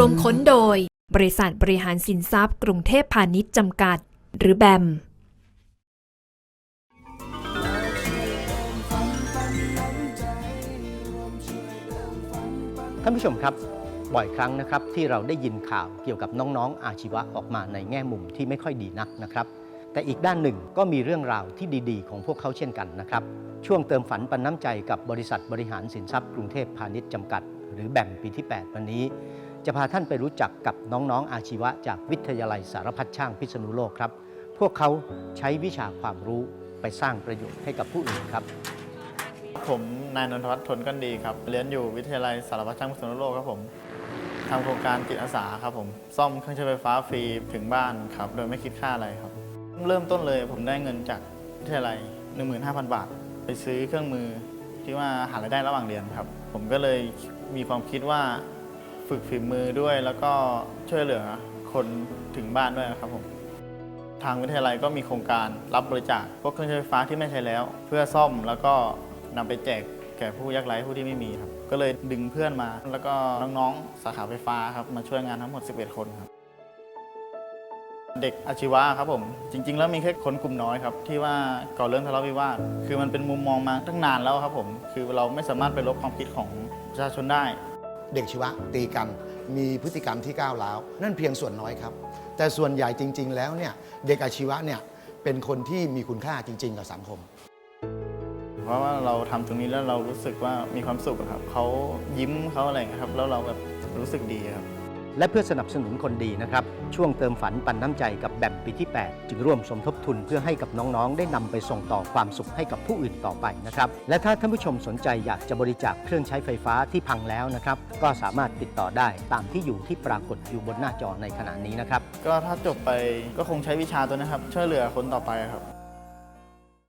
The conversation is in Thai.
รวมค้นโดย บริษัทบริหารสินทรัพย์ กรุงเทพพาณิชย์จำกัด หรือแบมท่านผู้ชมครับบ่อยครั้งนะครับที่เราได้ยินข่าวเกี่ยวกับน้องๆ อาชีวะออกมาในแง่มุมที่ไม่ค่อยดีนักนะครับแต่อีกด้านหนึ่งก็มีเรื่องราวที่ดีๆ ของพวกเขาเช่นกันนะครับ ช่วงเติมฝันปันน้ำใจกับบริษัทบริหารสินทรัพย์กรุงเทพพาณิชย์จำกัด หรือแบมปีที่ 8 วันนี้ จะพาท่านไปรู้จักกับน้องๆอาชีวะ จากวิทยาลัยสารพัดช่างพิษณุโลกครับ พวกเขาใช้วิชาความรู้ไปสร้างประโยชน์ให้กับผู้อื่นครับ ผมนายนนทวัฒน์ทนกันดีครับ เรียนอยู่วิทยาลัยสารพัดช่างพิษณุโลกครับผมทำโครงการจิตอาสาครับผม ซ่อมเครื่องใช้ไฟฟ้าฟรีถึงบ้านครับ โดยไม่คิดค่าอะไรครับ เริ่มต้นเลยผมได้เงินจากวิทยาลัย 15,000 บาท ไปซื้อเครื่องมือที่ว่าหารายได้ระหว่างเรียนครับ ผมก็เลยมีความคิดว่า ฝึกฝีมือด้วย แล้วก็ช่วยเหลือคนถึงบ้านด้วยครับผมทางวิทยาลัยก็มีโครงการรับบริจาคพวกเครื่องใช้ไฟฟ้าที่ไม่ใช้แล้ว เพื่อซ่อมแล้วก็นำไปแจกแก่ผู้ยากไร้ผู้ที่ไม่มีครับ ก็เลยดึงเพื่อนมา แล้วก็น้องๆสาขาไฟฟ้าครับมาช่วยงานทั้งหมด 11 คนครับ เด็กอาชีวะครับผม จริง ๆ แล้วมีแค่คนกลุ่มน้อยครับ ที่ว่าก่อเรื่องทะเลาะวิวาท คือมันเป็นมุมมองมาตั้งนานแล้วครับผม คือเราไม่สามารถไปลบความคิดของประชาชนได้ เด็กชีวะตีกัน มีพฤติกรรมที่ก้าวร้าวนั่นเพียงส่วนน้อยครับ แต่ส่วนใหญ่จริง ๆ แล้วเนี่ยเด็กอาชีวะเนี่ยเป็นคนที่มีคุณค่าจริง ๆ กับสังคม เพราะว่าเราทำตรงนี้แล้วเรารู้สึกว่ามีความสุขครับเขายิ้มเขาอะไรครับ แล้วเราแบบรู้สึกดีครับ และเพื่อสนับสนุนคนดีนะครับ ช่วงเติมฝันปันน้ำใจกับแบมปีที่ 8 จึงร่วมสมทบทุนเพื่อให้กับน้องๆ ได้นำไปส่งต่อความสุขให้กับผู้อื่นต่อไปนะครับ และถ้าท่านผู้ชมสนใจอยากจะบริจาคเครื่องใช้ไฟฟ้าที่พังแล้วนะครับ ก็สามารถติดต่อได้ตามที่อยู่ที่ปรากฏอยู่บนหน้าจอในขณะนี้นะครับ ก็ถ้าจบไปก็คงใช้วิชาตัวนะครับช่วยเหลือคนต่อไปครับ